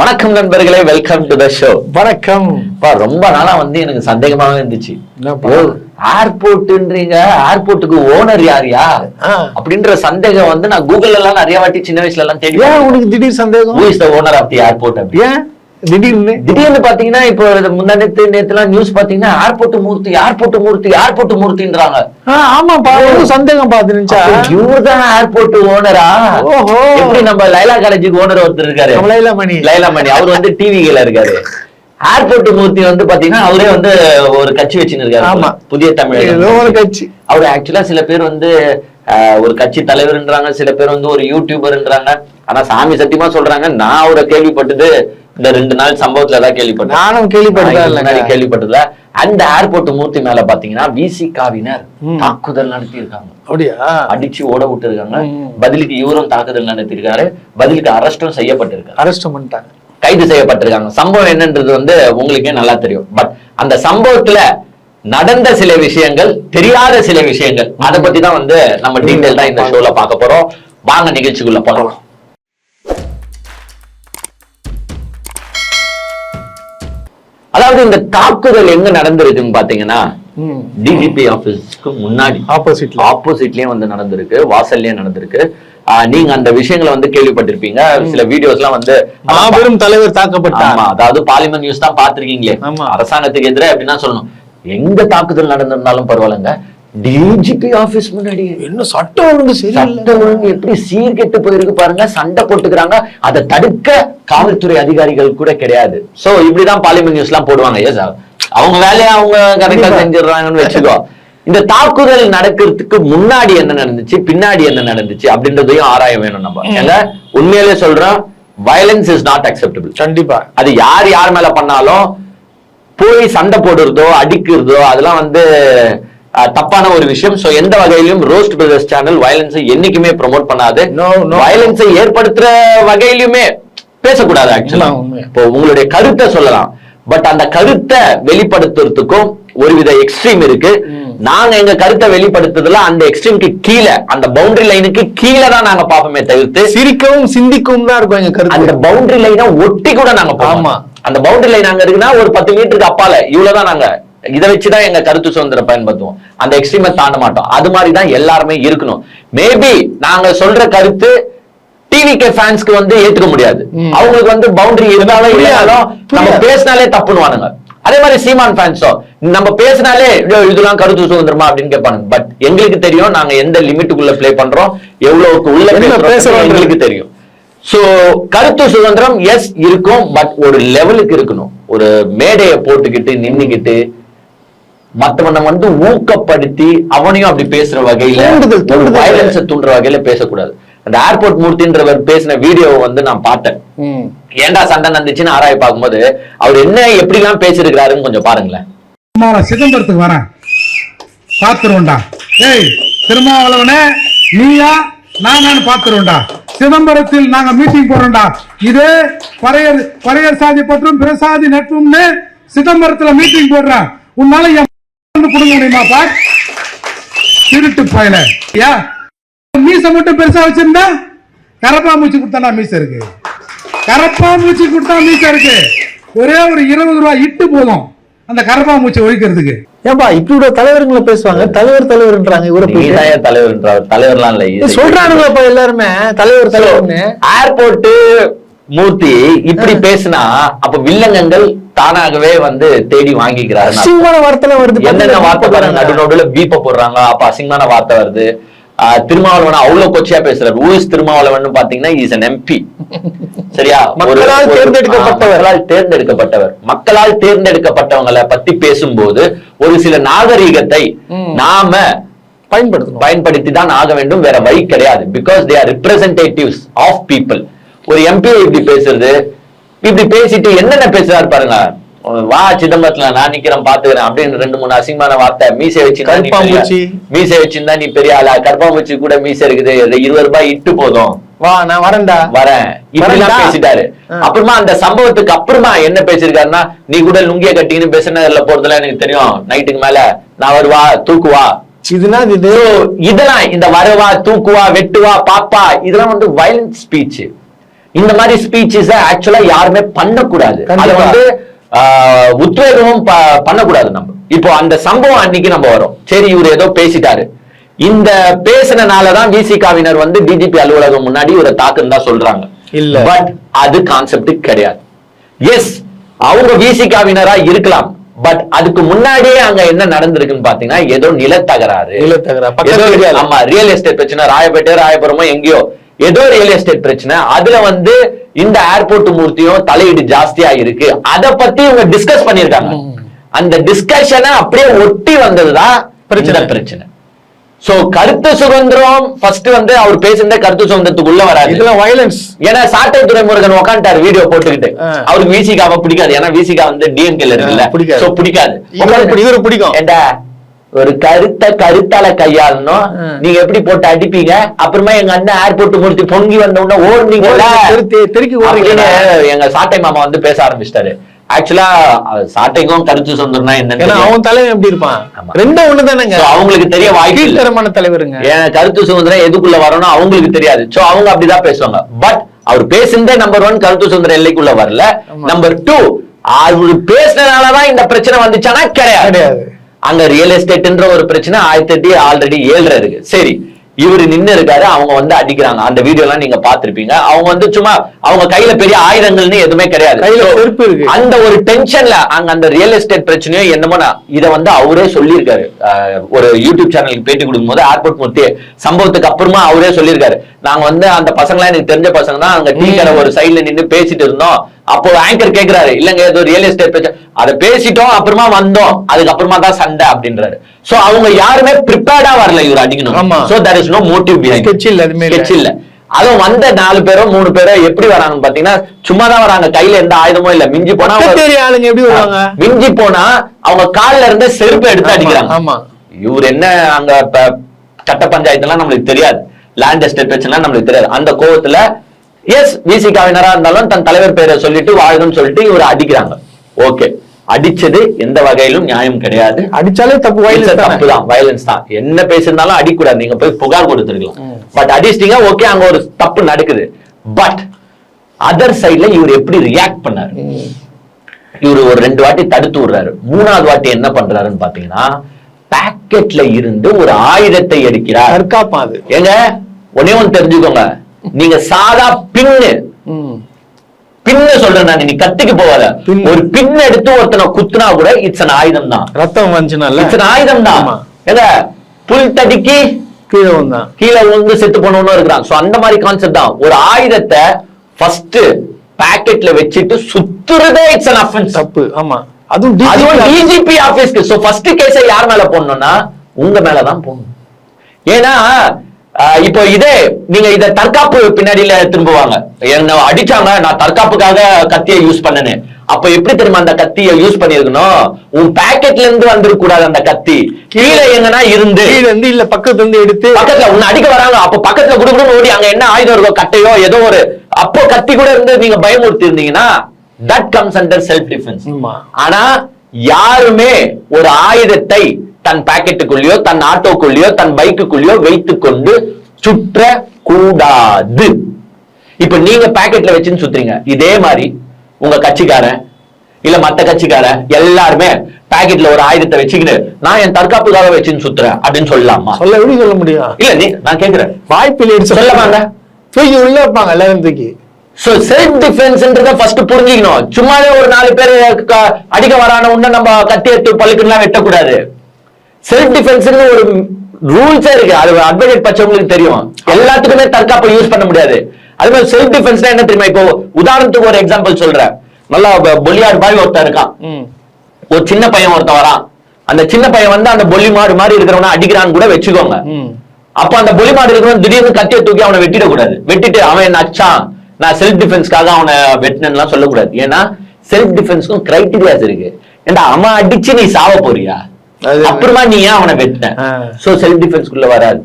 வணக்கம் நண்பர்களே welcome to the show வணக்கம். ரொம்ப நாளா வந்து எனக்கு சந்தேகமாவே இருந்துச்சு? ஏர்போர்ட்ன்றீங்க ஏர்போர்ட்டுக்கு ஓனர் யாரியா. அப்படின்ற சந்தேகம் வந்து நான் கூகுள்ல எல்லாம் நிறைய வாட்டி சின்ன வயசுல எல்லாம் தேடி ஏன் உனக்கு திடீர் சந்தேகம்? ஓனர் ஆஃப் தி ஏர்போர்ட் ஏன்? திடீர்னு திடீர்னு பாத்தீங்கன்னா இப்போ நேத்து நேத்துலாம் நியூஸ் பாத்தீங்கன்னா airport Murthy airport Murthy airport மூர்த்தின்றாங்க. ஆ, ஆமாப்பா எனக்கு சந்தேகம் பாத்து நினைச்சா இவர்தான் ஏர்போர்ட் ஓனரா ஓஹோ. எப்படி நம்ம லைலா காலேஜுக்கு ஓனர் ஒருத்தர் இருக்காரு? கமலையில மணி. லைலா மணி அவர் வந்து டிவில இருக்காரு. ஏர்போர்ட் மூர்த்தி வந்து பாத்தீங்கன்னா அவரே வந்து ஒரு கட்சி வச்சுன்னு இருக்காரு. ஆமா. புதிய தமிழ் ஒரு கட்சி. அவர் ஆக்சுவலா சில பேர் வந்து ஒரு கட்சி தலைவர்ன்றாங்க சில பேர் வந்து ஒரு யூடியூபர்ன்றாங்க ஆனா சாமி சத்தியமா சொல்றாங்க நான் அவரை கேள்விப்பட்டது இந்த ரெண்டு நாள் சம்பவத்துல தான் கேள்விப்பட்டேன். நானும் இல்லைங்க. கேள்விப்பட்டதுல அந்த ஏர்போர்ட் மூர்த்தி மேல பாத்தீங்கன்னா விசிகாவினர் ம். தாக்குதல் நடத்தி இருக்காங்க அப்படியா? அடிச்சு ஓட விட்டு இருக்காங்க. பதிலுக்கு இவரும் தாக்குதல் நடத்திருக்காரு பதிலுக்கு அரெஸ்டும் செய்யப்பட்டிருக்காரு. அரெஸ்ட் பண்ணிட்டாங்க. கைது செய்யப்பட்டிருக்காங்க. சம்பவம் என்னன்றது வந்து உங்களுக்கே நல்லா தெரியும். பட் அந்த சம்பவத்துல நடந்த சில விஷயங்கள் தெரியாத சில விஷயங்கள். அதை பத்தி தான் வந்து நம்ம டீடைல் தான் இந்த ஷோல பார்க்க போறோம். வாங்க நிகழ்ச்சிக்குள்ள போகலாம் அதாவது இந்த தாக்குதல் எங்க நடந்திருக்குன்னு பாத்தீங்கன்னா டிஜிபி ஆபீஸ்க்கு முன்னாடி ஆப்போசிட்ல ஆப்போசிட்லயே வந்து நடந்திருக்கு. வாசல்லயே நடந்திருக்கு. நீங்க அந்த விஷயங்களை வந்து கேள்விப்பட்டிருப்பீங்க. சில வீடியோஸ் எல்லாம் வந்து மாபெரும் தலைவர் தாக்கப்பட்டார். அதாவது பாலிமர் நியூஸ் தான் பாத்திருக்கீங்களே. அரசாங்கத்துக்கு எதிராக அப்படின்னா சொல்லணும். எங்க தாக்குதல் நடந்திருந்தாலும் பரவாயில்லைங்க. டிஜிபி ஆபீஸ் முன்னாடி என்ன சட்டம் ஒழுங்கு சரியில்லை. சட்ட ஒழுங்கு எப்படி சீர்கெட்டு போயிருக்கு பாருங்க சண்டை போட்டுக்கிறாங்க. அதை தடுக்க காவல்துறை அதிகாரிகள் கூட கிடையாது. சோ இப்படிதான் பாலிமர் நியூஸ் எல்லாம் போடுவாங்க. சார் அவங்க வேலையை அவங்க கரெக்டா. செஞ்சிடுறாங்கன்னு வச்சுக்கோ. இந்த தாக்குதல் நடக்கிறதுக்கு முன்னாடி என்ன நடந்துச்சு பின்னாடி என்ன நடந்துச்சு அப்படின்றதையும் ஆராய வேணும் நம்ம. ஏங்க உண்மையிலே சொல்றோம் வயலன்ஸ் இஸ் நாட் அக்செப்டபிள் கண்டிப்பா. அது யார் யார் மேல பண்ணாலும் போய் சண்டை போடுறதோ அடிக்கிறதோ அதெல்லாம் வந்து தப்பான ஒரு விஷயம் சோ எந்த வகையிலும் ரோஸ்ட் பிரதர்ஸ் சேனல் வயலன்ஸை என்னைக்குமே ப்ரோமோட் பண்ணாது. வயலன்ஸை ஏற்படுத்துற வகையிலுமே பேசக்கூடாது ஆக்சுவலா. இப்போ உங்களுடைய கருத்தை சொல்லலாம் பட் அந்த கருத்தை வெளிப்படுத்துறதுக்கும் ஒருவித எக்ஸ்ட்ரீம் இருக்கு நாங்க எங்க கருத்தை வெளிப்படுத்துறதுல அந்த எக்ஸ்ட்ரீம்க்கு கீழே அந்த பவுண்டரி லைனுக்கு கீழே தான் நாங்க பாப்போமே தவிர்த்து சிரிக்கவும் சிந்திக்கவும் தான் இருக்கும் எங்க அந்த கருத்து பவுண்டரி லைனை ஒட்டி கூட நாங்க. மாட்டோம். அந்த பவுண்டரி லைன் அங்க இருக்குன்னா ஒரு பத்து மீட்டருக்கு அப்பால இவ்வளவுதான் நாங்க. இதை வச்சுதான் எங்க கருத்து சுதந்திரம் பயன்படுத்துவோம். அந்த எக்ஸ்ட்ரீமை தாண்ட மாட்டோம். அது மாதிரி தான் எல்லாருமே இருக்கணும். மேபி நாங்க சொல்ற கருத்து டிவிகே ஃபேன்ஸ்க்கு வந்து ஏத்துக்க முடியாது. அவங்களுக்கு வந்து பவுண்டரி இருந்தாலும் இல்லைனாலும் நம்ம. பேசினாலே தப்புனுவானுங்க அதே மாதிரி சீமான் ஃபேன்ஸோ நம்ம பேசினாலே "ஐயோ, இதெல்லாம் கருத்து சுதந்திரமா? அப்படின்னு கேட்பானுங்க. பட் எங்களுக்கு தெரியும் நாங்க எந்த லிமிட்டுக்குள்ள ப்ளே பண்றோம் எவ்வளவுக்கு உள்ள எங்களுக்கு தெரியும். சோ கருத்து சுதந்திரம் எஸ் இருக்கும் பட் ஒரு லெவலுக்கு இருக்கணும். ஒரு மேடையை போட்டுக்கிட்டு நின்னுக்கிட்டு மத்தவனை வந்து ஊக்கப்படுத்தி அவனையும் அப்படி பேசுற வகையில. வயலன்ஸை தூண்டுற வகையில பேசக்கூடாது. அந்த ஏர்போர்ட் மூர்த்தின்றவர் பேசின வீடியோவை வந்து நான் பார்த்தேன். ம். ஏன்டா சண்டை நடந்துச்சுன்னு ஆராய் பார்க்கும்போது அவர் என்ன எப்படிலாம் பேசியிருக்கிறாருன்னு கொஞ்சம் பாருங்களேன். சிதம்பரத்துக்கு வரேன். பாத்துருவோண்டா ஏய் திருமாவளவனே நீயா? நான் பாத்துறோம்டா சிதம்பரத்தில் நாங்க மீட்டிங் போறோம்டா. இது பறையர் பறையர் சாதி பற்றும் பிரசாதி நட்பும்னு சிதம்பரத்துல மீட்டிங் போடுறேன் உன்னால என் வந்து கொடுங்க முடியுமாப்பா திருட்டு பயல. யா? மீச மட்டும் பெருசா வச்சிருந்தா கரப்பா மூச்சு கொடுத்தா மீச இருக்கு? கரப்பா மூச்சு கொடுத்தா மீச இருக்கு. ஒரே ஒரு இருபது ரூபாய் இட்டு போதும் அந்த கரப்பா மூச்சு ஒழிக்கிறதுக்கு. ஏன்பா இப்படி கூட தலைவருங்களை பேசுவாங்க? தலைவர் தலைவர்ன்றாங்க இவரை. நீதான் தலைவர்ன்றார் தலைவர்லாம் இல்ல சொல்றானுங்களப்பா எல்லாருமே? தலைவர் தலைவர்னு. ஏர்போர்ட் மூர்த்தி இப்படி பேசினா அப்ப வில்லங்கங்கள் தானாகவே வந்து தேடி வாங்கிக்கிறாரு அசிங்கமான வார்த்தை வருது. என்னென்ன வார்த்தை பாருங்க நடு நடுவுல பீப்ப போடுறாங்க அப்ப அசிங்கமான வார்த்தை வருது. திருமாவளவன் அவ்வளவு கொச்சையா பேசுறாரு. ஊஸ் திருமாவளவன் பாத்தீங்கன்னா இஸ் an எம்பி சரியா? மக்களால் ஒரு- தேர்ந்தெடுக்கப்பட்டவர். மக்களால் தேர்ந்தெடுக்கப்பட்டவங்களை பத்தி பேசும்போது ஒரு சில நாகரீகத்தை. நாம பயன்படுத்தணும். பயன்படுத்தி தான் ஆக வேண்டும். வேற வழி கிடையாது. Because they are representatives of people ஒரு எம்பி இப்படி பேசுறது இப்படி பேசிட்டு என்னென்ன பேசுறாரு பாருங்க. வா சிதம்பரத்துல நான் நிக்கிறேன் பாத்துக்கிறேன் அப்படின்னு ரெண்டு மூணு அசிங்கமான வார்த்தை மீசை கருப்பாம்பூச்சி. மீசை வச்சிருந்தா நீ பெரிய ஆளா? கருப்பாம்பூச்சி கூட மீசை இருக்குது. இருபது ரூபாய் இட்டு போதும். வா நான் வரேன்டா. வரேன். இப்படிலாம். பேசிட்டாரு. அப்புறமா அந்த சம்பவத்துக்கு அப்புறமா என்ன பேசிருக்காருன்னா நீ கூட லுங்கிய கட்டின்னு பேசுனதுல போறதுல எனக்கு தெரியும். நைட்டுக்கு மேல. நான் வருவா தூக்குவா. இதெல்லாம் இந்த வரவா தூக்குவா வெட்டுவா பாப்பா இதெல்லாம் வந்து வயலண்ட் ஸ்பீச் இந்த மாதிரி ஸ்பீச்சஸ் ஆக்சுவலா யாருமே பண்ணக்கூடாது. அதை. வந்து உத்வேகமும் பண்ணக்கூடாது நம்ம. இப்போ அந்த சம்பவம் அன்னைக்கு நம்ம வரும். சரி இவர் ஏதோ பேசிட்டாரு. இந்த பேசினனாலதான் விசிகாவினர் வந்து டிஜிபி அலுவலகம் முன்னாடி இவரை தாக்குன்னு தான் சொல்றாங்க. இல்ல. பட் அது கான்செப்ட் கிடையாது. எஸ் அவங்க விசிகாவினரா இருக்கலாம். பட் அதுக்கு முன்னாடியே அங்க என்ன நடந்திருக்குன்னு பாத்தீங்கன்னா ஏதோ நிலத்தகராறு. நிலத்தகரா, பக்கத்து ஏதோ ஏரியால. ஆமா ரியல் எஸ்டேட் பிரச்சனை ராயப்பேட்டை ராயபுரமோ எங்கேயோ. ஏதோ ரியல் எஸ்டேட் பிரச்சனை அதுல வந்து இந்த ஏர்போர்ட் மூர்த்தியும் தலையீடு ஜாஸ்தியா இருக்கு. அத பத்தி இவங்க டிஸ்கஸ் பண்ணிருக்காங்க அந்த டிஸ்கஷனை அப்படியே ஒட்டி வந்ததுதான் பிரச்சனை. பிரச்சனை. சோ கருத்து சுதந்திரம் ஃபர்ஸ்ட் வந்து அவர் பேசுனதே கருத்து சுதந்திரத்துக்குள்ள வராது. இதெல்லாம் வயலன்ஸ் ஏன்னா சாட்டை துறைமுருகன் உட்காந்துட்டாரு வீடியோ போட்டுக்கிட்டு. அவருக்கு விசிகாவை பிடிக்காது. ஏன்னா விசிகா வந்து டிஎம்கேல இருக்குல்ல. பிடிக்காது. பிடிக்காது. இவருக்கு பிடிக்கும். ஏண்டா? ஒரு கருத்த கருத்தால கையாளணும். நீங்க எப்படி போட்டு அடிப்பீங்க? அப்புறமா எங்க அண்ணன் ஏர்போர்ட் முடிச்சு பொங்கி வந்த உடனே ஓடுனீங்கல்ல தெரு- தெரு- தெருக்கி. அப்படின்னு எங்க சாட்டை மாமா வந்து பேச ஆரம்பிச்சிட்டாரு. ஆக்சுவலா சாட்டைக்கும் கருத்து சொந்தம்னா என்ன அவன் தலைவன் எப்படி இருப்பான். ரெண்டும் ஒண்ணுதானேங்க? அவங்களுக்கு தெரிய வாய்ப்பு கீழ்த்தரமான தலைவருங்க. ஏன் கருத்து சுதந்திரம் எதுக்குள்ள வரணும்? அவங்களுக்கு தெரியாது. சோ அவங்க அப்படிதான் பேசுவாங்க. பட் அவர் பேசுனதே நம்பர் ஒன் கருத்து சுதந்திரம் எல்லைக்குள்ள வரல. நம்பர் டூ அவர் பேசினனாலதான் இந்த பிரச்சனை வந்துச்சானா? கிடையாது. அங்க ரியல் எஸ்டேட்ன்ற ஒரு பிரச்சனை ஆயிரத்தி எட்டு ஆல்ரெடி ஏழுல இருக்கு. சரி இவரு நின்னு இருக்காரு அவங்க வந்து அடிக்கிறாங்க. அந்த வீடியோ எல்லாம் நீங்க பாத்திருப்பீங்க அவங்க வந்து சும்மா அவங்க கையில பெரிய ஆயுதங்கள்னு எதுவுமே கிடையாது. அந்த ஒரு டென்ஷன்ல அங்க அந்த ரியல் எஸ்டேட் பிரச்சனையோ என்னமோ நான் இத வந்து அவரே சொல்லியிருக்காரு. ஒரு யூடியூப் சேனலுக்கு பேட்டி கொடுக்கும்போது ஏர்போர்ட் மூர்த்தி சம்பவத்துக்கு அப்புறமா அவரே சொல்லியிருக்காரு. நாங்க வந்து அந்த பசங்களாம் எனக்கு தெரிஞ்ச பசங்க தான் அங்க டீ கடை ஒரு சைடுல நின்னு பேசிட்டு இருந்தோம். அப்போ ஆங்கர் கேக்குறாரு இல்லங்க ஏதோ ரியல் எஸ்டேட் பிரச்சனை அதை பேசிட்டோம் அப்புறமா வந்தோம் அதுக்கப்புறமா தான் சண்டை அப்படின்றாரு. சோ அவங்க யாருமே ப்ரிப்பேர்டா வரல இவர் அடிக்கணும். So that is no motive behind Sketch இல்ல, எதுவுமே இல்ல. அதுவும் வந்த நாலு பேரோ மூணு பேரோ எப்படி வராங்கன்னு பாத்தீங்கன்னா சும்மா தான் வராங்க. கையில எந்த ஆயுதமும் இல்ல. மிஞ்சி போனா ஆளுங்க எப்படி வருவாங்க? மிஞ்சி போனா அவங்க கால்ல இருந்து செருப்பு எடுத்து அடிக்கிறாங்க. ஆமா. இவர் என்ன அங்க சட்ட பஞ்சாயத்து எல்லாம் நம்மளுக்கு தெரியாது. லேண்ட் எஸ்டேட் பிரச்சனை நம்மளுக்கு தெரியாது. அந்த கோவத்துல எஸ் விசிகாவினரா இருந்தாலும் தன் தலைவர் பேரை சொல்லிட்டு வாழ்கன்னு சொல்லிட்டு இவரை அடிக்கிறாங்க. ஓகே அடிச்சது எந்த வகையிலும் நியாயம் கிடையாது. அடிச்சாலே தப்பு வயலன்ஸ் தப்பு தானே? வயலன்ஸ் தான். என்ன பேசியிருந்தாலும் அடிக்கூடாது. நீங்க போய் புகார் கொடுத்துருக்கலாம். பட் அடிச்சிட்டீங்க ஓகே அங்க ஒரு தப்பு நடக்குது. பட் அதர் சைடுல இவர் எப்படி ரியாக்ட் பண்ணாரு? இவரு ஒரு ரெண்டு வாட்டி தடுத்து விடுறாரு. மூணாவது வாட்டி என்ன பண்றாருன்னு பாத்தீங்கன்னா பாக்கெட்ல இருந்து ஒரு ஆயுதத்தை எடுக்கிறார். ஏங்க ஒன்னே ஒண்ணு தெரிஞ்சுக்கோங்க. நீங்க சாதா பின்னு. பின்னு சொல்றேன் நான் நீ கத்திக்கு போவாத. ஒரு பின் எடுத்து ஒருத்தனை குத்துனா கூட இட்ஸ் an ஆயுதம் தான். ரத்தம் வந்துச்சுனால? இட்ஸ் an ஆயுதம் தான். ஆமா. ஏங்க புல் தடிக்கு கீழே வந்தான் கீழே விழுந்து செத்து போனவனும் இருக்கிறான். சோ அந்த மாதிரி கான்செப்ட் தான். ஒரு ஆயுதத்தை ஃபர்ஸ்ட் பாக்கெட்ல வச்சுட்டு சுத்துறதே இட்ஸ் an offense. தப்பு. ஆமா. அதுவும் அதுவும் டிஜிபி ஆபீஸ்க்கு சோ ஃபர்ஸ்ட் கேஸை யார் மேல போடணும்னா உங்க மேல தான் போடணும். ஏன்னா இப்போ இதே நீங்க இத தற்காப்பு பின்னாடியில திரும்புவாங்க. என்ன அடிச்சாங்க நான் தற்காப்புக்காக கத்தியை யூஸ் பண்ணனேன் அப்ப எப்படி தெரியுமா அந்த கத்தியை யூஸ் பண்ணிருக்கணும் உன் பாக்கெட்ல இருந்து வந்திருக்க கூடாது அந்த கத்தி. கீழே எங்கன்னா இருந்து. கீழ இருந்து இல்ல பக்கத்துல இருந்து எடுத்து. பக்கத்துல உன்னை அடிக்க வராங்க. அப்ப பக்கத்துல குடுக்குன்னு ஓடி அங்க என்ன ஆயுதம் இருக்கோ கட்டையோ ஏதோ ஒரு. அப்போ கத்தி கூட இருந்து நீங்க பயமுறுத்தி இருந்தீங்கன்னா that comes under self defence. ஆனா யாருமே ஒரு ஆயுதத்தை தன் பாக்கெட்டுக்குள்ளேயோ தன் ஆட்டோக்குள்ளேயோ தன் பைக்குக்குள்ளேயோ வைத்துக் கொண்டு சுற்ற கூடாது இப்ப நீங்க பாக்கெட்ல வச்சுன்னு சுத்துறீங்க. இதே மாதிரி உங்க கட்சிக்காரன் இல்ல மத்த கட்சிக்காரன் எல்லாருமே பாக்கெட்ல ஒரு ஆயுதத்தை வச்சுக்கிட்டு நான் என் தற்காப்புக்காக வச்சுன்னு சுத்துறேன் அப்படின்னு சொல்லலாமா? சொல்ல எப்படி சொல்ல முடியும்? இல்ல நீ நான் கேக்குறேன். வாய்ப்பில் எடுத்து சொல்ல வாங்க. தூக்கி உள்ள வைப்பாங்க எல்லாரும் தூக்கி. சோ செல்ஃப் டிஃபென்ஸ்ன்றத ஃபர்ஸ்ட் புரிஞ்சுக்கணும். சும்மாவே ஒரு நாலு பேர் அடிக்க வரான உடனே நம்ம கத்தி எடுத்து பழுக்குலாம் வெட்டக்கூடாது. செல்ஃப் டிஃபென்ஸ்னு ஒரு ரூல்ஸே இருக்கு. அது அட்வொகேட் பச்சவங்களுக்கு தெரியும். எல்லாத்துக்குமே தற்காப்பை யூஸ் பண்ண முடியாது. அது மாதிரி செல்ஃப் டிஃபென்ஸ்னா என்ன தெரியுமா? இப்போ உதாரணத்துக்கு ஒரு எக்ஸாம்பிள் சொல்றேன். நல்லா ப- பொலியாட் மாதிரி ஒருத்தன் இருக்கான். ஒரு சின்ன பையன் ஒருத்தன் வரான். அந்த சின்ன பையன் வந்து அந்த பொல்லி மாடு மாதிரி இருக்கிறவன அடிக்கிறான்னு கூட வச்சுக்கோங்க. அப்ப அந்த பொலி மாடு இருக்கிறவன் திடீர்னு கத்தியை தூக்கி அவனை வெட்டிட கூடாது. வெட்டிட்டு அவன் என்ன அச்சான் நான் செல்ஃப் டிஃபென்ஸ்க்காக அவனை வெட்டினேன்லாம் சொல்லக்கூடாது ஏன்னா செல்ஃப் டிஃபென்ஸ்க்கும் கிரைட்டீரியாஸ் இருக்கு. ஏன்டா அவன் அடிச்சு நீ சாவ போறியா? அப்புறமா நீ ஏன் அவனை வெட்டின. ஆ. சோ செல்ஃப் டிஃபென்ஸ்க்குள்ள வராது.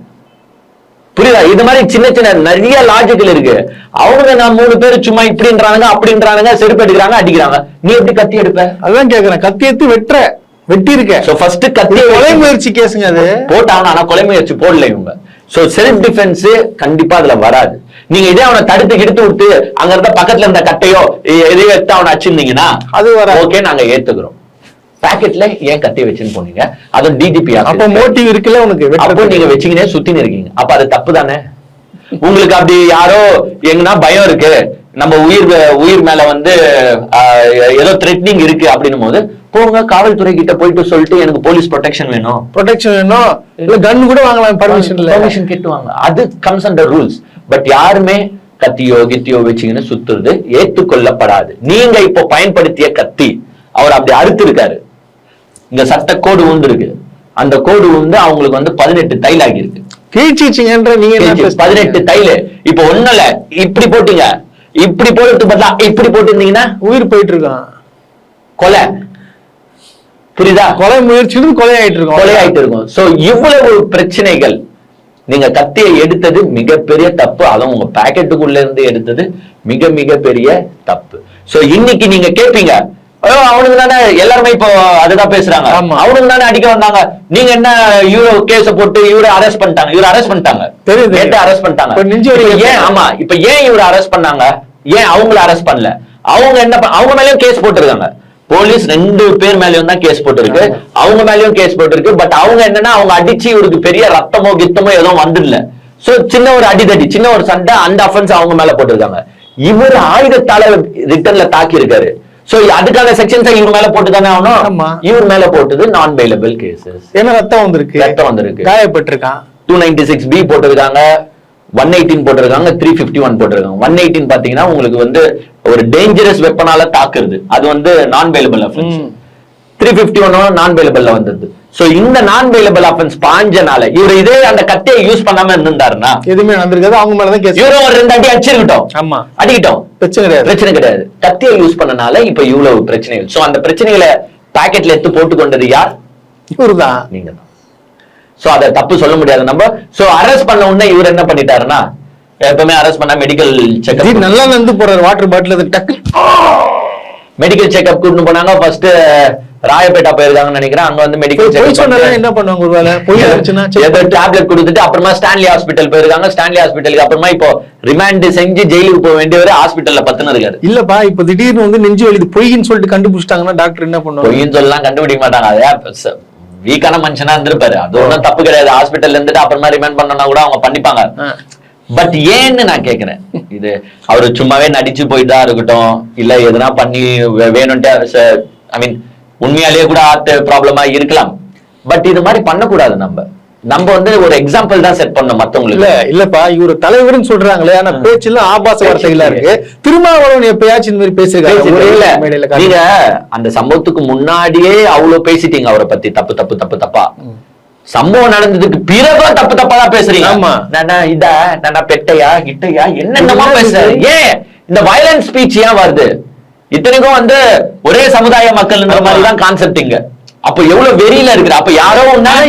புரியுதா? இது மாதிரி சின்ன சின்ன நிறைய லாஜிக்கல் இருக்கு. அவங்க நான் மூணு பேர் சும்மா இப்படின்றானுங்க அப்படின்றானுங்க செருப்பு எடுக்கிறாங்க அடிக்கிறாங்க. நீ எப்படி கத்தி எடுப்ப? அதான் கேக்குறேன். கத்தி எடுத்து வெட்டுற. வெட்டி இருக்க சோ ஃபர்ஸ்ட் கத்தி கொலை முயற்சி கேசுங்க அது. போட்டாங்க ஆனா கொலை முயற்சி போடல இவங்க. சோ செல்ஃப் டிஃபென்ஸ் கண்டிப்பா அதுல வராது. நீங்க இதே அவனை தடுத்து கிடுத்து விட்டு அங்க இருந்த பக்கத்துல இருந்த கட்டையோ எதையோ எடுத்து அவனை அடிச்சிருந்தீங்கன்னா அது வராது. ஓகே நாங்க ஏத்துக்கிறோம். பாக்கெட்ல ஏன் கத்தி வச்சுன்னு போனீங்க? அதுவும் டிஜிபி அப்ப மோட்டிவ் இருக்குல்ல உனக்கு அப்போ. நீங்க வச்சீங்கன்னே சுத்தின்னு இருக்கீங்க. அப்ப அது தப்பு தானே? உங்களுக்கு அப்படி யாரோ எங்கன்னா பயம் இருக்கு. நம்ம உயிர் உயிர் மேல வந்து ஏதோ த்ரெட்னிங் இருக்கு அப்படின்னும் போது போங்க காவல்துறை கிட்ட போயிட்டு சொல்லிட்டு எனக்கு போலீஸ் ப்ரொடெக்ஷன் வேணும். ப்ரொடெக்ஷன் வேணும்? இல்ல கன் கூட வாங்கலாம் பர்மிஷன் பர்மிஷன் கேட்டுவாங்க. அது கம்ஸ் அண்டர் ரூல்ஸ் பட் யாருமே கத்தியோ கித்தியோ வச்சீங்கன்னு சுத்துறது ஏத்துக்கொள்ளப்படாது. நீங்க இப்போ பயன்படுத்திய கத்தி அவர் அப்படி அறுத்து இருக்காரு இங்க சட்ட கோடு உண்டு அந்த கோடு வந்து அவங்களுக்கு வந்து பதினெட்டு தைல் ஆகியிருக்கு. கீழ்ச்சிச்சிங்கன்ற நீங்க? பதினெட்டு தைலு இப்ப ஒண்ணுல இப்படி போட்டீங்க. இப்படி போட்டு பதிலா இப்படி போட்டிருந்தீங்கன்னா உயிர் போயிட்டு இருக்கான் கொலை. புரியுதா? கொலை முயற்சி கொலை ஆயிட்டு இருக்கோம் கொலை ஆயிட்டு இருக்கும் சோ இவ்வளவு பிரச்சனைகள். நீங்க கத்தியை எடுத்தது மிகப்பெரிய தப்பு. அதுவும் உங்க பாக்கெட்டுக்குள்ள இருந்து எடுத்தது மிக மிக பெரிய தப்பு. சோ இன்னைக்கு நீங்க கேப்பீங்க. ஐயோ அவனுக்கு தானே எல்லாருமே இப்போ அதுதான் பேசுறாங்க. அவனுக்கு தானே அடிக்க வந்தாங்க. நீங்க என்ன இவரோ கேஸ போட்டு இவரை அரெஸ்ட் பண்ணிட்டாங்க? இவரை அரெஸ்ட் பண்ணிட்டாங்க. தெரியுது. அரெஸ்ட் பண்ணிட்டாங்க. ஏன் ஆமா இப்ப ஏன் இவரை அரெஸ்ட் பண்ணாங்க? ஏன் அவங்கள அரெஸ்ட் பண்ணல? அவங்க என்ன அவங்க மேலயும் கேஸ் போட்டிருக்காங்க. போலீஸ் ரெண்டு பேர் மேலயும் தான் கேஸ் போட்டிருக்கு. அவங்க மேலயும் கேஸ் போட்டிருக்கு. பட் அவங்க என்னன்னா அவங்க அடிச்சு இவருக்கு பெரிய ரத்தமோ கித்தமோ எதுவும் வந்துடல சோ சின்ன ஒரு அடிதடி சின்ன ஒரு சண்டை அந்த அஃபென்ஸ் அவங்க மேல போட்டிருக்காங்க. இவர் ஆயுதத்தால ரிட்டர்ன்ல தாக்கி இருக்காரு சோ அதுக்கான செக்ஷன்ஸ் இவர் மேல போட்டு தானே. ஆகணும் இவர் மேல போட்டது நான் பெயிலபிள் கேசஸ் ஏன்னா ரத்தம் வந்திருக்கு. ரத்தம் வந்திருக்கு. காயப்பட்டிருக்கான். டூ நைன்டி சிக்ஸ் பி போட்டிருக்காங்க. ஒன் எயிட்டீன் போட்டிருக்காங்க. த்ரீ பிப்டி ஒன் போட்டிருக்காங்க. ஒன் எயிட்டீன் பாத்தீங்கன்னா உங்களுக்கு வந்து ஒரு டேஞ்சரஸ் வெப்பனால தாக்குறது. அது வந்து நான் பெயிலபிள். த்ரீ பிப்டி ஒன் நான் பெயிலபிள்ல வந்தது. சோ இந்த நான் பெயிலபிள் அஃபென்ஸ் பாஞ்சனால இவர் இதே அந்த கத்தியை யூஸ் பண்ணாம இருந்திருந்தாருன்னா எதுவுமே நடந்திருக்காது. அவங்க மேலதான் கேஸ் இவரும் ஒரு ரெண்டு அடி அடிச்சிருக்கட்டும். ஆமா. அடிக்கிட்டோம். பிரச்சனை கிடையாது. பிரச்சனை கிடையாது. கத்தியை யூஸ் பண்ணனால இப்ப இவ்வளவு பிரச்சனைகள். சோ அந்த பிரச்சனைகளை பாக்கெட்ல எடுத்து போட்டு கொண்டது யார்? இவருதான். நீங்க தான் சோ அதை தப்பு சொல்ல முடியாது நம்ம. சோ அரெஸ்ட் பண்ண உடனே இவர் என்ன பண்ணிட்டாருன்னா எப்பவுமே அரெஸ்ட் பண்ணா மெடிக்கல் செக்அப் நல்லா நந்து போறாரு வாட்டர் பாட்டில் டக்கு. மெடிக்கல் செக்அப் கூட்டிட்டு போனாங்க. ஃபர்ஸ்ட் ராயப்பேட்டா போயிருக்காங்கன்னு நினைக்கிறேன். அங்க வந்து மெடிக்கல் என்ன பண்ணுவாங்க ஒருவேளை போய் ஏதோ டேப்லெட் கொடுத்துட்டு அப்புறமா ஸ்டான்லி ஹாஸ்பிட்டல் போயிருக்காங்க. ஸ்டான்லி ஹாஸ்பிட்டலுக்கு அப்புறமா இப்போ ரிமாண்ட் செஞ்சு ஜெயிலுக்கு போக வேண்டியவர் ஹாஸ்பிட்டல்ல பத்துன்னு இருக்காரு இல்லப்பா இப்ப திடீர்னு வந்து நெஞ்சு வலி பொய்ன்னு சொல்லிட்டு கண்டுபிடிச்சிட்டாங்கன்னா டாக்டர் என்ன பண்ணுவாங்க? பொய்ன்னு சொல்லலாம் கண்டுபிடிக்க மாட்டாங்க. அதே வீக்கான மனுஷனா இருந்திருப்பாரு. அது ஒண்ணும் தப்பு கிடையாது. ஹாஸ்பிட்டல்ல இருந்துட்டு அப்புறமா ரிமாண்ட் பண்ணனா கூட அவங்க பண்ணிப்பாங்க. பட் ஏன்னு நான் கேக்குறேன். இது அவரு சும்மாவே நடிச்சு போயிட்டா இருக்கட்டும். இல்ல எதுனா பண்ணி வேணும்ட்டு ஐ மீன் உண்மையாலேயே கூட ஆர்ட் ப்ராப்ளமா இருக்கலாம். பட் இது மாதிரி பண்ணக்கூடாது நம்ம. நம்ம வந்து ஒரு எக்ஸாம்பிள் தான் செட் பண்ணோம் இல்ல மத்தவங்களுக்கு இல்லப்பா இவரு தலைவர்னு சொல்றாங்களே ஆனா பேச்சுல ஆபாச வார்த்தைகளா இருக்கு. திருமாவளவன் எப்பயாச்சும் இந்த மாதிரி பேசிருக்காரு இல்ல. நீங்க அந்த சம்பவத்துக்கு முன்னாடியே அவ்வளவு பேசிட்டீங்க அவரை பத்தி தப்பு தப்பு தப்பு தப்பா. சம்பவம் நடந்ததுக்கு பிறகும் தப்பு தப்பா தான் பேசுறீங்க. ஆமா. நானா இதா நானா பெட்டையா கிட்டையா என்னென்னமா என்ன பேசுற இது? ஏன்? இந்த வயலன்ஸ் ஸ்பீச் ஏன் வருது? இத்தனைக்கும் வந்து ஒரே சமுதாய மக்கள்ன்ற. மாதிரி தான் கான்செப்ட் இங்க. அப்ப எவ்வளவு வெறியில இருக்குது? அப்ப யாரோ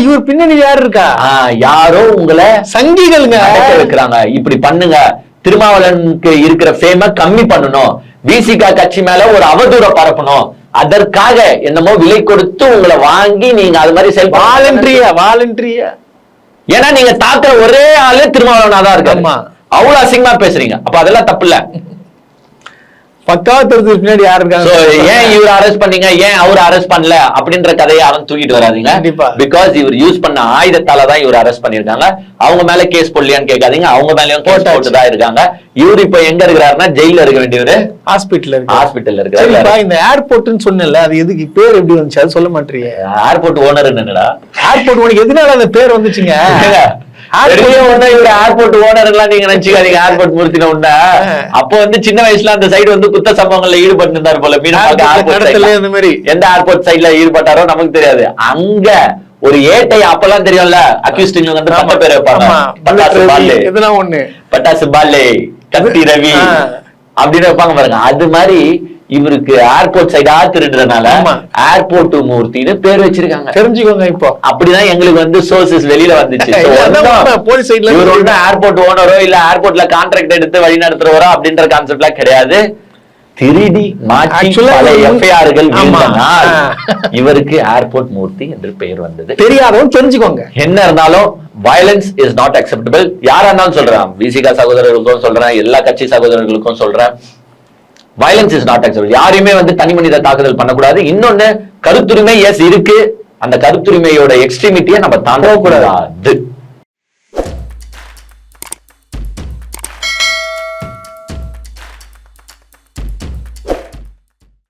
இவர் பின்னணி யாரு இருக்கா? யாரோ உங்களை சங்கிகளுங்க. நடக்க வைக்கிறாங்க. இப்படி பண்ணுங்க. திருமாவளவனுக்கு இருக்கிற ஃபேம கம்மி பண்ணணும். விசிகா கட்சி மேல ஒரு அவதூற பரப்பணும். அதற்காக என்னமோ விலை கொடுத்து உங்களை வாங்கி நீங்க அது மாதிரி செல் வாலண்டரியா வாலண்டரியா ஏன்னா நீங்க தாக்குற ஒரே ஆளு திருமாவளவனா தான் இருக்காரு. ஆமா. அவ்வளவு அசிங்கமா பேசுறீங்க. அப்ப அதெல்லாம் தப்பு இல்ல. பக்காவா தெரிஞ்சு பின்னாடி யாரு இருக்காங்க? ஏன் இவர் அரெஸ்ட் பண்ணீங்க? ஏன் அவர் அரெஸ்ட் பண்ணல? அப்படின்ற கதையை யாரும் தூக்கிட்டு வராதீங்க. பிகாஸ் இவர் யூஸ் பண்ண ஆயுதத்தால தான் இவர் அரெஸ்ட் பண்ணிருக்காங்க அவங்க மேல கேஸ் போடலையான்னு கேட்காதீங்க. அவங்க மேலயும் கேஸ். போட்டு தான் இருக்காங்க. இவர் இப்ப எங்க இருக்கிறாருன்னா ஜெயில இருக்க வேண்டியவரு. ஹாஸ்பிட்டல் இருக்கு ஹாஸ்பிட்டல்ல சரிப்பா இருக்காரு இந்த ஏர்போர்ட்னு சொன்னேன்ல அது எதுக்கு? பேர் எப்படி வந்துச்சு? அது சொல்ல மாட்டீங்க ஏர்போர்ட் ஓனர் என்னடா? ஏர்போர்ட் உனக்கு எதனால அந்த பேர் வந்துச்சுங்க? ஏர்போர்ட் ஓனர் எல்லாம் நீங்க நினைச்சுக்காதீங்க. ஏர்போர்ட் மூர்த்தின உண்டா அப்போ வந்து சின்ன வயசுல அந்த சைடு வந்து குத்த சம்பவங்கள்ல ஈடுபட்டு இருந்தாரு போல. இந்த மாதிரி. எந்த ஏர்போர்ட் சைடுல ஈடுபட்டாரோ நமக்கு தெரியாது. அங்க ஒரு ஏட்டை அப்பெல்லாம் தெரியும்ல? அக்யூஸ்டிங் வந்து பேர் வைப்பாங்க. பட்டாசு பாலே. எதுனா ஒண்ணு. பட்டாசு பாலே கத்தி ரவி. அப்படின்னு வைப்பாங்க பாருங்க. அது மாதிரி இவருக்கு ஏர்போர்ட் சைடா திருடுறதுனால. ஏர்போர்ட் மூர்த்தின்னு பேர் வச்சிருக்காங்க. தெரிஞ்சுக்கோங்க இப்போ. அப்படிதான் எங்களுக்கு வந்து சோர்சஸ் வெளியில வந்துச்சு. So, இல்ல, அதான் ஒண்ணும் உண்மை. police side ல இவர் ஒண்ணும் ஏர்போர்ட் ஓனரோ இல்ல ஏர்போர்ட்ல கான்ட்ராக்ட் எடுத்து வழி நடத்துறவரோ அப்படின்ற கான்செப்ட்லாம் கிடையாது. திருடி மாற்றி பல எஃப்ஐஆர்கள். இவருக்கு ஏர்போர்ட் மூர்த்தி என்று பெயர் வந்தது. தெரியாதவன் தெரிஞ்சுக்கோங்க. என்ன இருந்தாலும் வயலன்ஸ் இஸ் நாட் அக்செப்டபிள் யாரா இருந்தாலும் சொல்றேன். விசிகா சகோதரர்களுக்கும் சொல்றேன். எல்லா கட்சி சகோதரர்களுக்கும் சொல்றேன். வயலன்ஸ் இஸ் நாட் அக்செப்டபிள் யாரையுமே வந்து தனி மனித தாக்குதல் பண்ணக்கூடாது. இன்னொன்னு கருத்துரிமை எஸ் இருக்கு. அந்த கருத்துரிமையோட எக்ஸ்ட்ரீமிட்டியை நம்ம தாண்டக்கூடாது.